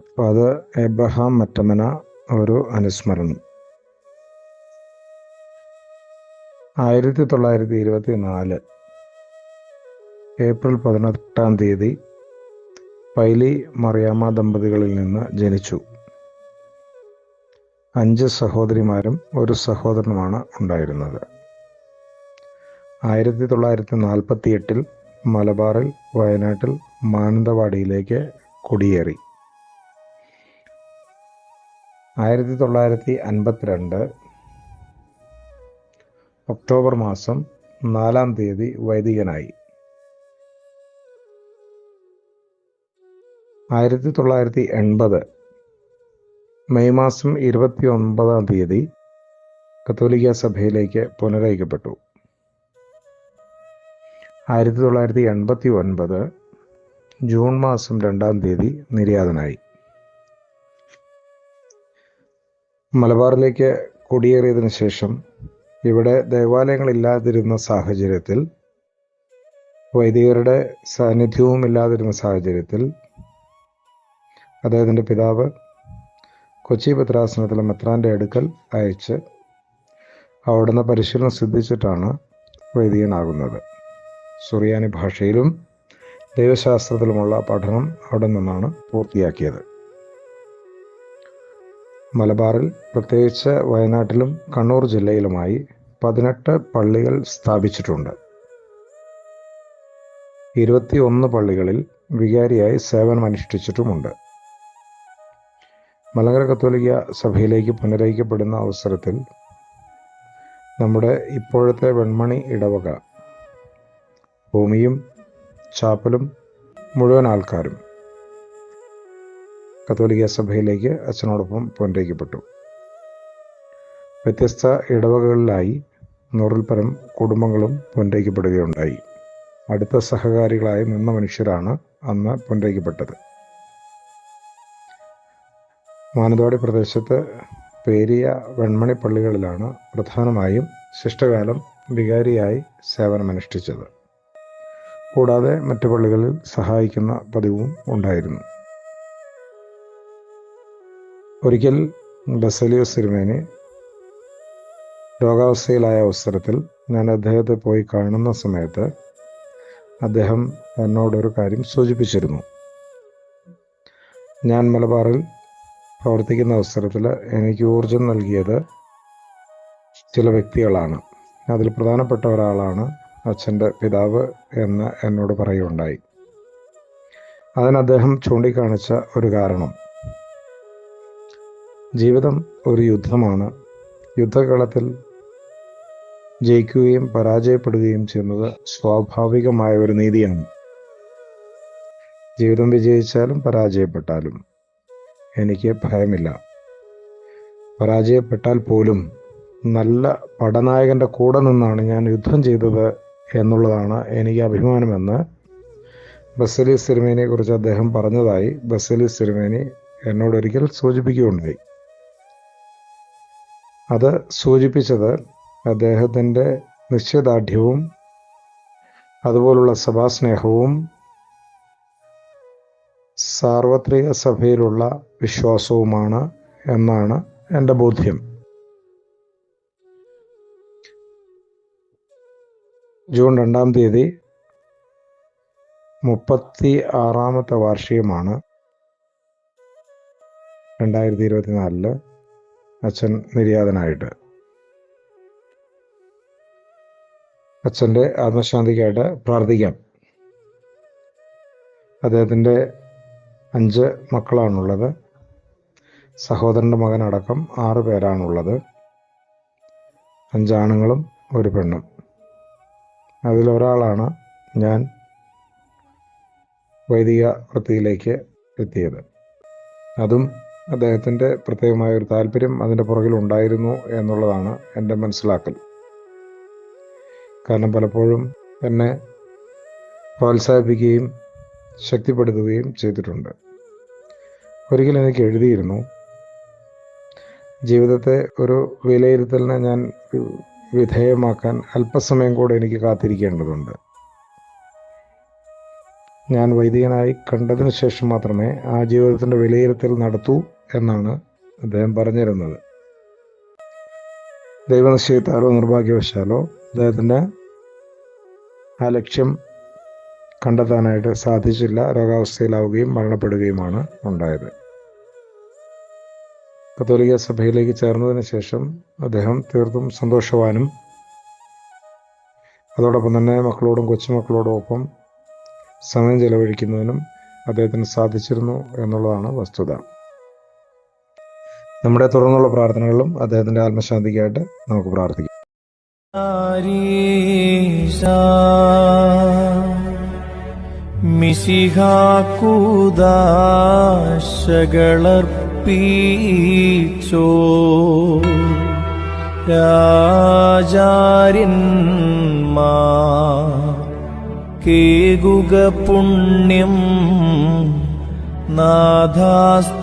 Father Abraham മറ്റമന ഒരു അനുസ്മരണം. ആയിരത്തി തൊള്ളായിരത്തി ഇരുപത്തി നാല് ഏപ്രിൽ പതിനെട്ടാം തീയതി പൈലി മറിയാമ്മ ദമ്പതികളിൽ നിന്ന് ജനിച്ചു. അഞ്ച് സഹോദരിമാരും ഒരു സഹോദരനുമാണ് ഉണ്ടായിരുന്നത്. ആയിരത്തി തൊള്ളായിരത്തി നാൽപ്പത്തി എട്ടിൽ മലബാറിൽ വയനാട്ടിൽ മാനന്തവാടിയിലേക്ക് കുടിയേറി. ആയിരത്തി തൊള്ളായിരത്തി അൻപത്തിരണ്ട് ഒക്ടോബർ മാസം നാലാം തീയതി വൈദികനായി. ആയിരത്തി തൊള്ളായിരത്തി എൺപത് മെയ് മാസം ഇരുപത്തി ഒൻപതാം തീയതി കത്തോലിക്ക സഭയിലേക്ക് പുനരയിക്കപ്പെട്ടു. ആയിരത്തി തൊള്ളായിരത്തി എൺപത്തി ഒൻപത് ജൂൺ മാസം രണ്ടാം തീയതി നിര്യാതനായി. മലബാറിലേക്ക് കുടിയേറിയതിനു ശേഷം ഇവിടെ ദേവാലയങ്ങളില്ലാതിരുന്ന സാഹചര്യത്തിൽ വൈദികരുടെ സാന്നിധ്യവും ഇല്ലാതിരുന്ന സാഹചര്യത്തിൽ അദ്ദേഹത്തിന്റെ പിതാവ് കൊച്ചി ഭദ്രാസനത്തിലെ മെത്രാന്റെ അടുക്കൽ അയച്ച് അവിടുന്ന് പരിശീലനം സിദ്ധിച്ചിട്ടാണ് വൈദികനാകുന്നത്. സുറിയാനി ഭാഷയിലും ദൈവശാസ്ത്രത്തിലുമുള്ള പഠനം അവിടെ നിന്നാണ് പൂർത്തിയാക്കിയത്. മലബാറിൽ പ്രത്യേകിച്ച് വയനാട്ടിലും കണ്ണൂർ ജില്ലയിലുമായി പതിനെട്ട് പള്ളികൾ സ്ഥാപിച്ചിട്ടുണ്ട്. ഇരുപത്തിയൊന്ന് പള്ളികളിൽ വികാരിയായി സേവനമനുഷ്ഠിച്ചിട്ടുമുണ്ട്. മലങ്കര കത്തോലിക്ക സഭയിലേക്ക് പുനരയിക്കപ്പെടുന്ന അവസരത്തിൽ നമ്മുടെ ഇപ്പോഴത്തെ വെൺമണി ഇടവക ഭൂമിയും ചാപ്പലും മുഴുവൻ ആൾക്കാരും കത്തോലിക്ക സഭയിലേക്ക് അച്ഛനോടൊപ്പം പുനരയിക്കപ്പെട്ടു വ്യത്യസ്ത ഇടവകകളിലായി നൂറിൽ പരം കുടുംബങ്ങളും പുനരയിക്കപ്പെടുകയുണ്ടായി അടുത്ത സഹകാരികളായി നിന്ന മനുഷ്യരാണ് അന്ന് പുനരയിക്കപ്പെട്ടത് മാനന്തവാടി പ്രദേശത്ത് പേരിയ വെൺമണി പള്ളികളിലാണ് പ്രധാനമായും ശിഷ്ടകാലം വികാരിയായി സേവനമനുഷ്ഠിച്ചത്. കൂടാതെ മറ്റു പള്ളികളിൽ സഹായിക്കുന്ന പതിവും ഉണ്ടായിരുന്നു. ഒരിക്കൽ ബസലിയോസ് സിരുമേനി രോഗാവസ്ഥയിലായ അവസരത്തിൽ ഞാൻ അദ്ദേഹത്തെ പോയി കാണുന്ന സമയത്ത് അദ്ദേഹം എന്നോടൊരു കാര്യം സൂചിപ്പിച്ചിരുന്നു. ഞാൻ മലബാറിൽ പ്രവർത്തിക്കുന്ന അവസരത്തിൽ എനിക്ക് ഊർജം നൽകിയത് ചില വ്യക്തികളാണ്. അതിൽ പ്രധാനപ്പെട്ട ഒരാളാണ് അച്ഛന്റെ പിതാവ് എന്ന് എന്നോട് പറയുകയുണ്ടായി. അതിന് അദ്ദേഹം ചൂണ്ടിക്കാണിച്ച ഒരു കാരണം. ജീവിതം ഒരു യുദ്ധമാണ്. യുദ്ധകളത്തിൽ ജയിക്കുകയും പരാജയപ്പെടുകയും ചെയ്യുന്നത് സ്വാഭാവികമായ ഒരു നീതിയാണ്. ജീവിതം വിജയിച്ചാലും പരാജയപ്പെട്ടാലും എനിക്ക് ഭയമില്ല. പരാജയപ്പെട്ടാൽ പോലും നല്ല പടനായകന്റെ കൂടെ നിന്നാണ് ഞാൻ യുദ്ധം ചെയ്തത് എന്നുള്ളതാണ് എനിക്ക് അഭിമാനമെന്ന് ബസലി സിനിമേനെ കുറിച്ച് അദ്ദേഹം പറഞ്ഞതായി ബസലി സിരിമേനി എന്നോടൊരിക്കൽ സൂചിപ്പിക്കുകയുണ്ടായി. അത് സൂചിപ്പിച്ചത് അദ്ദേഹത്തിന്റെ നിശ്ചയദാർഢ്യവും അതുപോലുള്ള സഭാസ്നേഹവും സാർവത്രിക സഭയിലുള്ള വിശ്വാസവുമാണ് എന്നാണ് എന്റെ ബോധ്യം. ജൂൺ രണ്ടാം തീയതി മുപ്പത്തി ആറാമത്തെ വാർഷികമാണ്. രണ്ടായിരത്തി ഇരുപത്തിനാലിൽ അച്ഛൻ നിര്യാതനായിട്ട്. അച്ഛന്റെ ആത്മശാന്തിക്കായിട്ട് പ്രാർത്ഥിക്കാം. അദ്ദേഹത്തിന്റെ അഞ്ച് മക്കളാണുള്ളത്. സഹോദരന്റെ മകനടക്കം ആറ് പേരാണുള്ളത്. അഞ്ചാണുങ്ങളും ഒരു പെണ്ണും. അതിലൊരാളാണ് ഞാൻ വൈദിക വൃത്തിയിലേക്ക് എത്തിയത്. അതും അദ്ദേഹത്തിന്റെ പ്രത്യേകമായ ഒരു താല്പര്യം അതിന്റെ പുറകിലുണ്ടായിരുന്നു എന്നുള്ളതാണ് എന്റെ മനസ്സിലാക്കൽ. കാരണം പലപ്പോഴും എന്നെ പ്രോത്സാഹിപ്പിക്കുകയും ശക്തിപ്പെടുത്തുകയും ചെയ്തിട്ടുണ്ട്. ഒരിക്കൽ എനിക്ക് എഴുതിയിരുന്നു ജീവിതത്തെ ഒരു വിലയിരുത്തലിനെ ഞാൻ വിധേയമാക്കാൻ അല്പസമയം കൂടെ എനിക്ക് കാത്തിരിക്കേണ്ടതുണ്ട്. ഞാൻ വൈദികനായി കണ്ടതിന് ശേഷം മാത്രമേ ആ ജീവിതത്തിന്റെ വിലയിരുത്തൽ നടത്തൂ എന്നാണ് അദ്ദേഹം പറഞ്ഞിരുന്നത്. ദൈവനിശ്ചയത്താലോ നിർഭാഗ്യവശാലോ അദ്ദേഹത്തിന് ആ ലക്ഷ്യം കണ്ടെത്താനായിട്ട് സാധിച്ചില്ല. രോഗാവസ്ഥയിലാവുകയും മരണപ്പെടുകയുമാണ് ഉണ്ടായത്. കത്തോലിക്ക സഭയിലേക്ക് ചേർന്നതിന് ശേഷം അദ്ദേഹം തീർത്തും സന്തോഷവാനും അതോടൊപ്പം തന്നെ മക്കളോടും കൊച്ചുമക്കളോടും ഒപ്പം സമയം ചെലവഴിക്കുന്നതിനും അദ്ദേഹത്തിന് സാധിച്ചിരുന്നു എന്നുള്ളതാണ് വസ്തുത. നമ്മുടെ തുടർന്നുള്ള പ്രാർത്ഥനകളിലും അദ്ദേഹത്തിന്റെ ആത്മശാന്തിക്കായിട്ട് നമുക്ക് പ്രാർത്ഥിക്കാം. മിശിഹാക്കൂദാശകളർപ്പീച്ചോ മാ കേകുക പുണ്യം नाधास्तोत्रम्